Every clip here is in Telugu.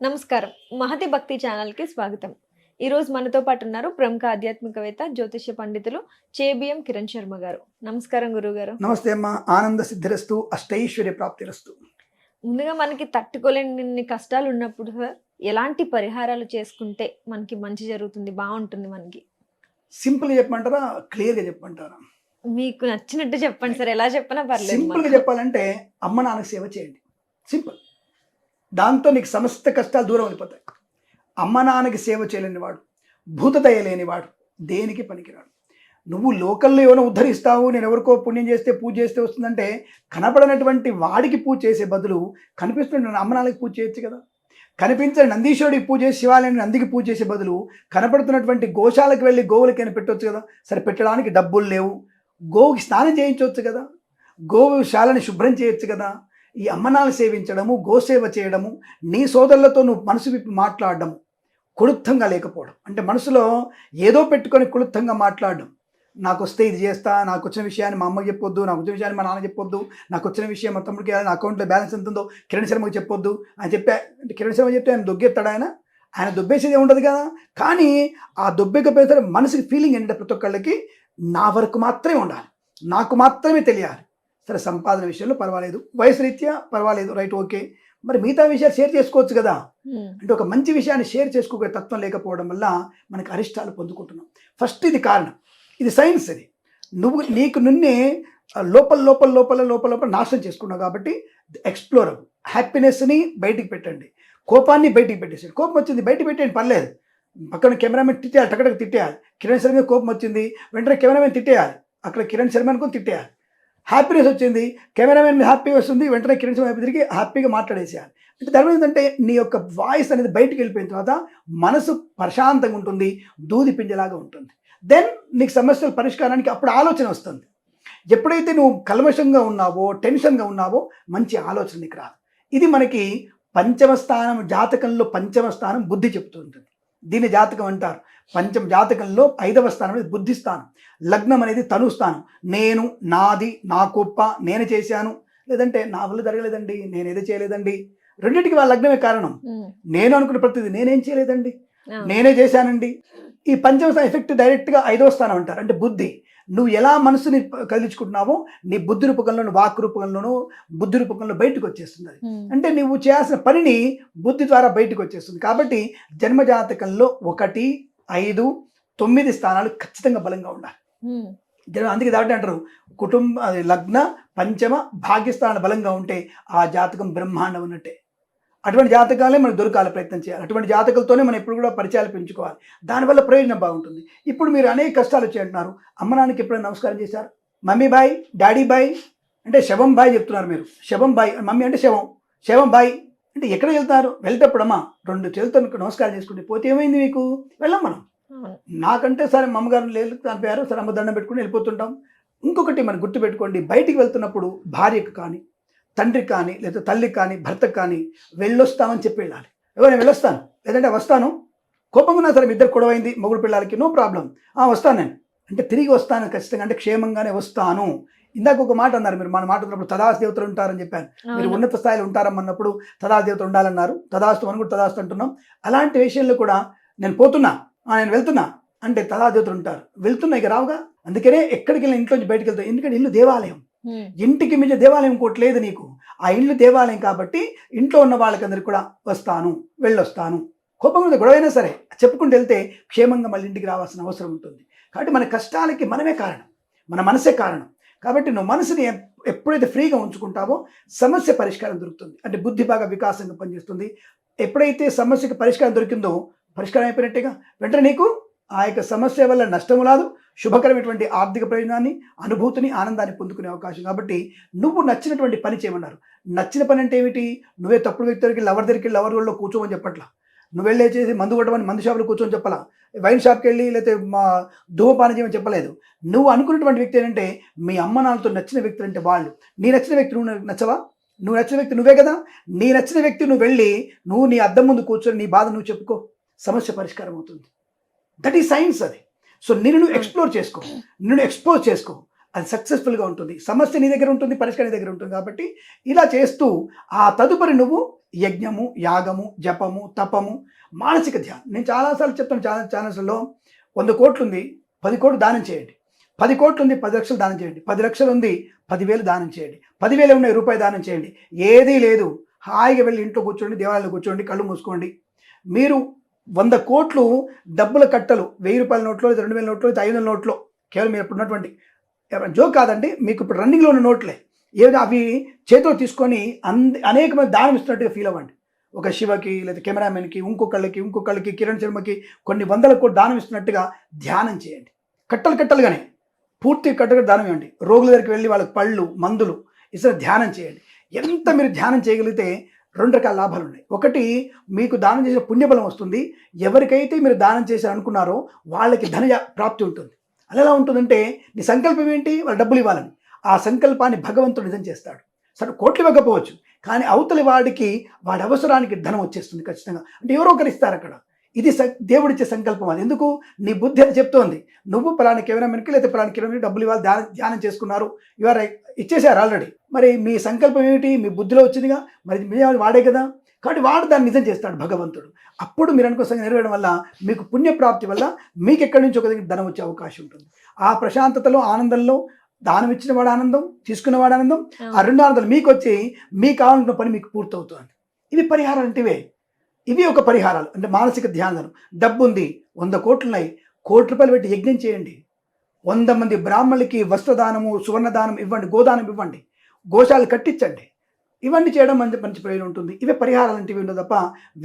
నమస్కారం. మహతి భక్తి ఛానల్కి స్వాగతం. ఈరోజు మనతో పాటు ఉన్నారు ప్రముఖ ఆధ్యాత్మికవేత్త జ్యోతిష్య పండితులు చేబిఎం కిరణ్ శర్మ గారు. నమస్కారం గురుగారు నమస్తే అమ్మా. ఆనంద సిద్ధిరస్తు అష్టైశ్వర్య ప్రాప్తిరస్తు ముందుగా మనకి తట్టుకోలేని కష్టాలు ఉన్నప్పుడు సార్ ఎలాంటి పరిహారాలు చేసుకుంటే మనకి మంచి జరుగుతుంది బాగుంటుంది మనకి? సింపుల్ చెప్పమంటారా? క్లియర్గా చెప్పమంటారా? మీకు నచ్చినట్టు చెప్పండి సార్. ఎలా చెప్పినా పర్లేదు సింపుల్గా. చెప్పాలంటే అమ్మ నాన్న సేవ చేయండి. సింపుల్. దాంతో నీకు సమస్త కష్టాలు దూరం అయిపోతాయి. అమ్మ నాన్నకి సేవ చేయలేని వాడు భూతదయ లేనివాడు దేనికి పనికిరాడు? నువ్వు లోకల్లో ఏమైనా ఉద్ధరిస్తావు? నేను ఎవరికో పుణ్యం చేస్తే పూజ చేస్తే వస్తుందంటే కనపడనటువంటి వాడికి పూజ చేసే బదులు కనిపిస్తున్న అమ్మ పూజ చేయొచ్చు కదా? కనిపించని నందీశ్వరుడికి పూజ చేసి శివాలయాన్ని నందికి పూజ చేసే బదులు కనపడుతున్నటువంటి గోశాలకు వెళ్ళి గోవులకైనా పెట్టవచ్చు కదా? సరే పెట్టడానికి డబ్బులు లేవు. గోవుకి స్నానం చేయించవచ్చు కదా? గోశాలని శుభ్రం చేయొచ్చు కదా? ఈ అమ్మనాలు సేవించడము గోసేవ చేయడము నీ సోదరులతో నువ్వు మనసు విప్పి మాట్లాడడం కులుప్తంగా లేకపోవడం. అంటే మనసులో ఏదో పెట్టుకొని కులుప్తంగా మాట్లాడడం. నాకు వస్తే ఇది చేస్తా నాకు వచ్చిన విషయాన్ని మా అమ్మకి చెప్పొద్దు నాకు వచ్చిన విషయాన్ని మా నాన్న చెప్పొద్దు నాకు వచ్చిన విషయం మా తమ్ముడికి నా అకౌంట్లో బ్యాలెన్స్ ఎంత ఉందో కిరణ్ శర్మకి చెప్పొద్దు అని చెప్పా అంటే కిరణ్ శర్మ చెప్తే ఆయన దొగ్గెత్తాడు ఆయన? ఆయన దొబ్బేసేది ఉండదు కదా? కానీ ఆ దొబ్బెకపోతే మనసుకి ఫీలింగ్ ఏంటంటే ప్రతి ఒక్కళ్ళకి నా వరకు మాత్రమే ఉండాలి. నాకు మాత్రమే తెలియాలి. సరే సంపాదన విషయంలో పర్వాలేదు. వయసు రీత్యా పర్వాలేదు. Right okay. మరి మిగతా విషయాలు షేర్ చేసుకోవచ్చు కదా? అంటే ఒక మంచి విషయాన్ని షేర్ చేసుకోగల తత్వం లేకపోవడం వల్ల మనకి అరిష్టాలు పొందుకుంటున్నాం. ఫస్ట్ ఇది కారణం. ఇది సైన్స్ ఇది. నువ్వు నీకు నిన్నే లోపల లోపల లోపల లోపల లోపల నాశనం చేసుకున్నావు కాబట్టి ఎక్స్ప్లోర్ హ్యాపీనెస్ని బయటికి పెట్టండి. కోపాన్ని బయటికి పెట్టేసాడు కోపం వచ్చింది బయటికి పెట్టేయండి పర్లేదు. పక్కన కెమెరామెన్ తిట్టేయాలి టక్కడకి తిట్టేయాలి. కిరణ్ శర్మ కోపం వచ్చింది వెంటనే కెమెరామెన్ తిట్టేయాలి. అక్కడ కిరణ్ శర్మ అనుకుని తిట్టేయాలి. హ్యాపీనెస్ వచ్చింది. కెమెరామెన్ హ్యాపీ వస్తుంది. వెంటనే కిరణ్ శర్మ వైపు తిరిగి హ్యాపీగా మాట్లాడేసేయాలి. అంటే దాని ఏంటంటే నీ యొక్క వాయిస్ అనేది బయటికి వెళ్ళిపోయిన తర్వాత మనసు ప్రశాంతంగా ఉంటుంది. దూది పిండిలాగా ఉంటుంది. దెన్ నీకు సమస్యల పరిష్కారానికి అప్పుడు ఆలోచన వస్తుంది. ఎప్పుడైతే నువ్వు కల్మషంగా ఉన్నావో టెన్షన్గా ఉన్నావో మంచి ఆలోచన నీకు రాదు. ఇది మనకి పంచమ స్థానం జాతకంలో పంచమ స్థానం బుద్ధి చెప్తూ ఉంటుంది దీని జాతకం అంటారు. పంచమ జాతకంలో ఐదవ స్థానం అనేది బుద్ధి స్థానం. లగ్నం అనేది తను స్థానం. నేను నాది నా గొప్ప నేను చేశాను. లేదంటే నా వల్ల జరగలేదండి నేను ఏదో చేయలేదండి. రెండింటికి వాళ్ళ లగ్నమే కారణం. నేను అనుకున్న ప్రతిదీ నేనేం చేయలేదండి? నేనే చేశానండి? ఈ పంచమ స్థానం ఎఫెక్ట్ డైరెక్ట్గా ఐదవ స్థానం అంటారు. అంటే బుద్ధి. నువ్వు ఎలా మనసుని కదిలించుకుంటున్నావో నీ బుద్ధి రూపకంలోను వాక్ రూపకంలోను బుద్ధి రూపకంలో బయటకు వచ్చేస్తుంది అంటే నువ్వు చేయాల్సిన పనిని బుద్ధి ద్వారా బయటకు వచ్చేస్తుంది. కాబట్టి జన్మజాతకంలో ఒకటి ఐదు తొమ్మిది స్థానాలు ఖచ్చితంగా బలంగా ఉండాలి. అందుకే దాటి అంటారు. కుటుంబ లగ్న పంచమ భాగ్యస్థానాలు బలంగా ఉంటే ఆ జాతకం బ్రహ్మాండం ఉన్నట్టే అటువంటి జాతకాలే మనకు దొరకాలి ప్రయత్నం చేయాలి. అటువంటి జాతకాలతోనే మనం ఎప్పుడు కూడా పరిచయాలు పెంచుకోవాలి. దానివల్ల ప్రయోజనం బాగుంటుంది. ఇప్పుడు మీరు అనేక కష్టాలు వచ్చి అంటున్నారు. అమ్మ నాన్నకి ఎప్పుడైనా నమస్కారం చేశారు? మమ్మీ బాయ్ డాడీ బాయ్ అంటే శవం బాయ్ చెప్తున్నారు మీరు. శవం బాయ్ మమ్మీ అంటే శవం. శవం బాయ్ అంటే ఎక్కడ వెళ్తారు? వెళ్తేప్పుడమ్మా రెండు చేతులతో నమస్కారం చేసుకుంటే పోతే ఏమైంది మీకు? వెళ్ళాం మనం. నాకంటే సరే మా అమ్మగారు లేదు చనిపోయారు సరే అమ్మ దండం పెట్టుకుని వెళ్ళిపోతుంటాం. ఇంకొకటి మనం గుర్తుపెట్టుకోండి. బయటికి వెళ్తున్నప్పుడు భార్యకు కానీ తండ్రికి కానీ లేదా తల్లికి కానీ భర్తకు కానీ వెళ్ళొస్తామని చెప్పి వెళ్ళాలి. ఎవరు నేను వెళ్ళొస్తాను? లేదంటే వస్తాను? కోపంగా ఉన్నా సరే ఇద్దరు గొడవైంది మొగుడు పిల్లలకి నో ప్రాబ్లం. వస్తాను నేను. అంటే తిరిగి వస్తాను ఖచ్చితంగా అంటే క్షేమంగానే వస్తాను. ఇందాక ఒక మాట అన్నారు మీరు మన మాట ఉన్నప్పుడు తదాస్ దేవతలు ఉంటారని చెప్పాను. మీరు. ఉన్నత స్థాయిలో ఉంటారమ్మన్నప్పుడు తదాస్ దేవత ఉండాలన్నారు. తదాస్తు మనం కూడా తదాస్తు అంటున్నాం. అలాంటి విషయంలో కూడా నేను పోతున్నా ఆ, నేను వెళ్తున్నా అంటే తదా దేవతలు ఉంటారు. వెళ్తున్నా ఇక రావుగా. అందుకనే ఎక్కడికి వెళ్ళిన ఇంట్లోంచి బయటకు వెళ్తావు ఎందుకంటే ఇల్లు దేవాలయం. ఇంటికి మించి దేవాలయం ఇంకోటి లేదు నీకు. ఆ ఇండ్లు దేవాలయం కాబట్టి ఇంట్లో ఉన్న వాళ్ళకందరికి కూడా వస్తాను వెళ్ళొస్తాను. కోపం మీద గొడవైనా సరే చెప్పుకుంటూ వెళ్తే క్షేమంగా మళ్ళీ ఇంటికి రావాల్సిన అవసరం ఉంటుంది. కాబట్టి మన కష్టాలకి మనమే కారణం. మన మనసే కారణం. కాబట్టి నువ్వు మనసుని ఎప్పుడైతే ఫ్రీగా ఉంచుకుంటావో సమస్య పరిష్కారం దొరుకుతుంది. అంటే బుద్ధి బాగా వికాసంగా పనిచేస్తుంది. ఎప్పుడైతే సమస్యకి పరిష్కారం దొరికిందో పరిష్కారం అయిపోయినట్టుగా? వెంటనే నీకు ఆ యొక్క సమస్య వల్ల నష్టము రాదు శుభకరమైనటువంటి ఆర్థిక ప్రయోజనాన్ని అనుభూతిని ఆనందాన్ని పొందుకునే అవకాశం. కాబట్టి నువ్వు నచ్చినటువంటి పని చేయమన్నారు. నచ్చిన పని అంటే ఏమిటి? నువ్వే తప్పుడు వ్యక్తి దగ్గరికి లవర్ దగ్గరికి లవర్ రోడ్లో కూర్చోమని చెప్పట్లా. నువ్వు వెళ్ళే చేసి మందు కొట్టమని మందు షాపులో కూర్చొని చెప్పాలా. వైన్ షాప్కి వెళ్ళి లేకపోతే మా ధూమపానం చేయమని చెప్పలేదు. నువ్వు అనుకున్నటువంటి వ్యక్తి ఏంటంటే మీ అమ్మ నాన్నతో నచ్చిన వ్యక్తులు అంటే వాళ్ళు. నీ నచ్చిన వ్యక్తి నువ్వు నచ్చవా? నువ్వు నచ్చిన వ్యక్తి నువ్వే కదా? నీ నచ్చిన వ్యక్తి నువ్వు వెళ్ళి నువ్వు నీ అద్దం ముందు కూర్చొని నీ బాధ నువ్వు చెప్పుకో. సమస్య పరిష్కారం అవుతుంది. దట్ ఈ సైన్స్ అది. సో నిన్ను నువ్వు ఎక్స్ప్లోర్ చేసుకో. నిన్ను ఎక్స్పోజ్ చేసుకో. అది సక్సెస్ఫుల్గా ఉంటుంది. సమస్య నీ దగ్గర ఉంటుంది పరిష్కారం నీ దగ్గర ఉంటుంది కాబట్టి ఇలా చేస్తూ ఆ తదుపరి నువ్వు యజ్ఞము యాగము జపము తపము మానసిక ధ్యానం. నేను చాలాసార్లు చెప్తాను చాలా ఛానల్స్లో వంద కోట్లు ఉంది పది కోట్లు దానం చేయండి. పది కోట్లు ఉంది పది లక్షలు దానం చేయండి. పది లక్షలు ఉంది పదివేలు దానం చేయండి. పదివేలు ఉన్నాయి రూపాయి దానం చేయండి. ఏదీ లేదు. హాయిగా వెళ్ళి ఇంట్లో కూర్చోండి దేవాలయంలో కూర్చోండి కళ్ళు మూసుకోండి. మీరు వంద కోట్లు డబ్బుల కట్టలు. వెయ్యి రూపాయల నోట్లో రెండు వేల నోట్లో ఐదు వందల నోట్లో. కేవలం మీరు ఇప్పుడు ఉన్నటువంటి ఎవరైనా జోక్ కాదండి మీకు ఇప్పుడు రన్నింగ్లో ఉన్న నోట్లే. ఏదో అవి చేతిలో తీసుకొని అంద అనేక మంది దానం ఇస్తున్నట్టుగా ఫీల్ అవ్వండి. ఒక శివకి లేదా కెమెరామెన్కి ఇంకొకళ్ళకి ఇంకొకళ్ళకి కిరణ్ శర్మకి కొన్ని వందల కోట్లు దానం ఇస్తున్నట్టుగా ధ్యానం చేయండి. కట్టలు కట్టలుగానే. పూర్తి కట్టగా దానం ఇవ్వండి. రోగుల దగ్గరికి వెళ్ళి వాళ్ళకి పళ్ళు మందులు ఇసలు ధ్యానం చేయండి. ఎంత మీరు ధ్యానం చేయగలిగితే రెండు రకాల లాభాలు ఉన్నాయి. ఒకటి మీకు దానం చేసే పుణ్యబలం వస్తుంది. ఎవరికైతే మీరు దానం చేశారు అనుకున్నారో వాళ్ళకి ధన ప్రాప్తి ఉంటుంది. అది ఎలా ఉంటుందంటే నీ సంకల్పం ఏంటి? వాళ్ళు డబ్బులు ఇవ్వాలని. ఆ సంకల్పాన్ని భగవంతుడు నిజం చేస్తాడు. సరే కోట్లు ఇవ్వకపోవచ్చు. కానీ అవతలి వాడికి వాడి అవసరానికి ధనం వచ్చేస్తుంది ఖచ్చితంగా. అంటే ఎవరో ఒకరు ఇస్తారు అక్కడ. ఇది స- దేవుడిచ్చే సంకల్పం అది. ఎందుకు? నీ బుద్ధి అది చెప్తోంది. నువ్వు పలానా కెమెరామెన్కి లేదా పలానా కెమెరా డబ్బులు ఇవ్వాలి ధ్యానం ధ్యానం చేసుకున్నారు. ఇవాళ ఇచ్చేసారు ఆల్రెడీ మరి మీ సంకల్పం ఏమిటి? మీ బుద్ధిలో వచ్చిందిగా? మరి మీ వాడే కదా? కాబట్టి వాడు దాన్ని నిజం చేస్తాడు భగవంతుడు. అప్పుడు మీరు అనుకో సంగతి నెరవేరడం వల్ల మీకు పుణ్యప్రాప్తి వల్ల మీకు ఎక్కడి నుంచి ఒక దగ్గర ధనం వచ్చే అవకాశం ఉంటుంది. ఆ ప్రశాంతతలో ఆనందంలో దానం ఇచ్చిన వాడు ఆనందం తీసుకున్నవాడు ఆనందం ఆ రెండు ఆనందాలు మీకు వచ్చి మీకు కావాలనుకున్న పని మీకు పూర్తవుతుంది. ఇవి పరిహారాలు అంటే ఇవి ఒక పరిహారాలు అంటే మానసిక ధ్యానం డబ్బు ఉంది వంద కోట్లు ఉన్నాయి కోటి రూపాయలు పెట్టి యజ్ఞం చేయండి. వంద మంది బ్రాహ్మణులకి వస్త్రదానము సువర్ణదానం ఇవ్వండి గోదానం ఇవ్వండి గోశాలు కట్టించండి. ఇవన్నీ చేయడం మంచి మంచి ప్రయోజనం ఉంటుంది. ఇవే పరిహారాలు అంటే ఉండవు తప్ప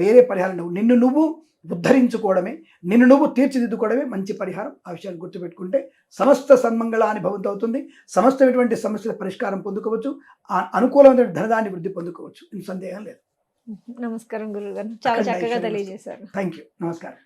వేరే పరిహారం ఉండవు. నిన్ను నువ్వు ఉద్ధరించుకోవడమే నిన్ను నువ్వు తీర్చిదిద్దుకోవడమే మంచి పరిహారం. ఆ విషయాన్ని గుర్తుపెట్టుకుంటే సమస్త సన్మంగళాన్ని భవంతి అవుతుంది. సమస్తమైనటువంటి సమస్యల పరిష్కారం పొందుకోవచ్చు. అనుకూలమైన ధనదాన్ని వృద్ధి పొందుకోవచ్చు. ఇంత సందేహం లేదు. నమస్కారం గురుగారు. చాలా చక్కగా తెలియజేశారు. థ్యాంక్ యూ నమస్కారం.